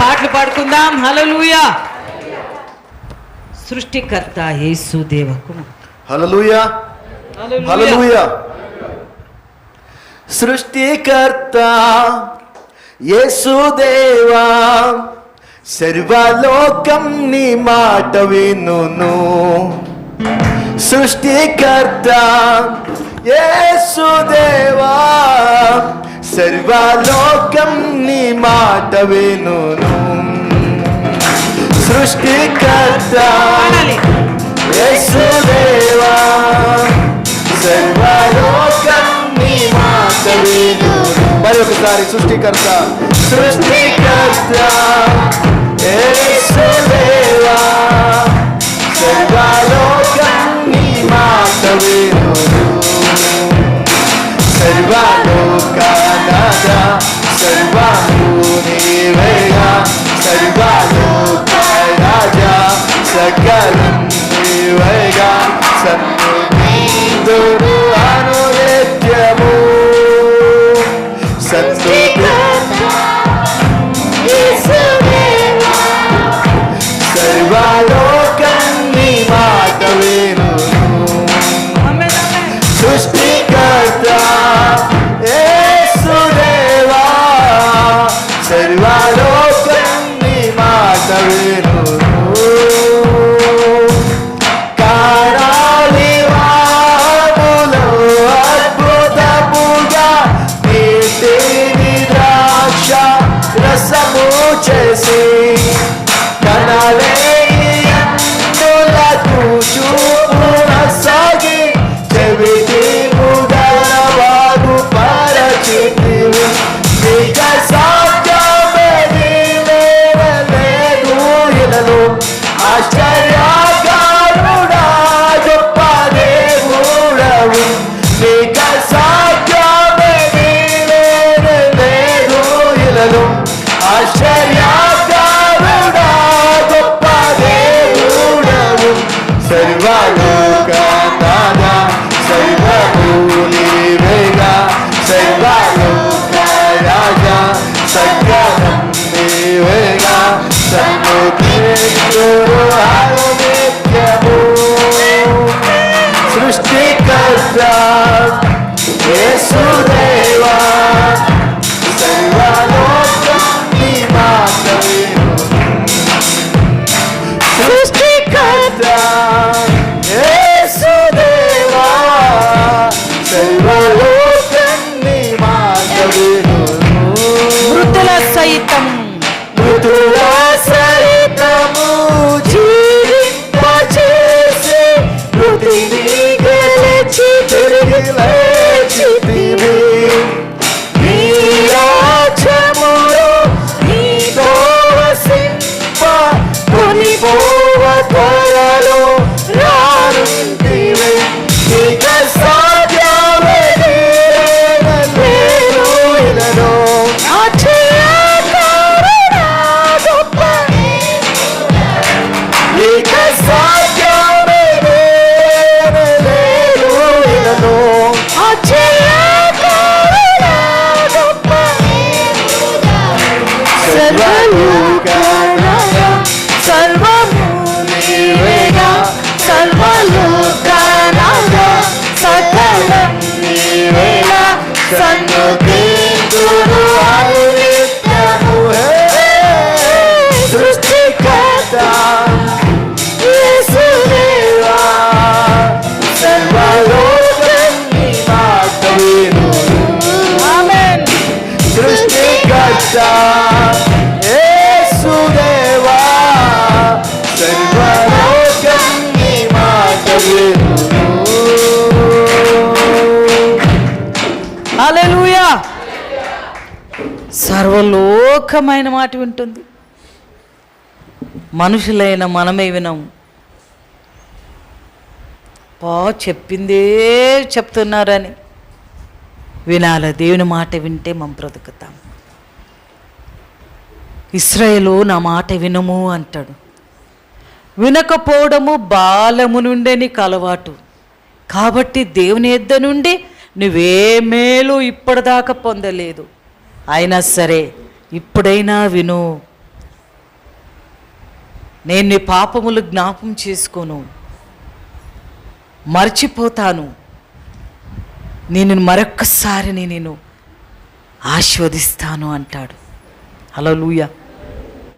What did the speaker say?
పాటలు పాడుకుందాం. హలలుయా సృష్టికర్త యేసు సృష్టికర్త యేసుదేవా సర్వలోకం నీ మాట వినును. సృష్టికర్త యేసుదేవా సర్వలోకం నీ మాట వినును సృష్టికర్త యేసుదేవా సర్వలోకం నీ మాట వినును. మరి ఒకసారి సృష్టికర్త. సృష్టికర్త యేసుదేవా Make the యేసుదేవా సర్వలోకం నీ మాట. సృష్టికర్త సర్వలోకమైన మాట వింటుంది. మనుషులైన మనమే వినము. పా చెప్పిందే చెప్తున్నారని. వినాల? దేవుని మాట వింటే మనం బ్రతుకుతాం. ఇస్రాయేలు నా మాట వినము అంటాడు. వినకపోవడము బాలము నుండే నీకు అలవాటు. కాబట్టి దేవుని ఎద్ద నుండి నువ్వే మేలు ఇప్పటిదాకా పొందలేదు. అయినా సరే ఇప్పుడైనా విను. నేను నీ పాపములు జ్ఞాపం చేసుకోను. మర్చిపోతాను. నేను మరొక్కసారి నేను ఆస్వాదిస్తాను అంటాడు. అలా లూయా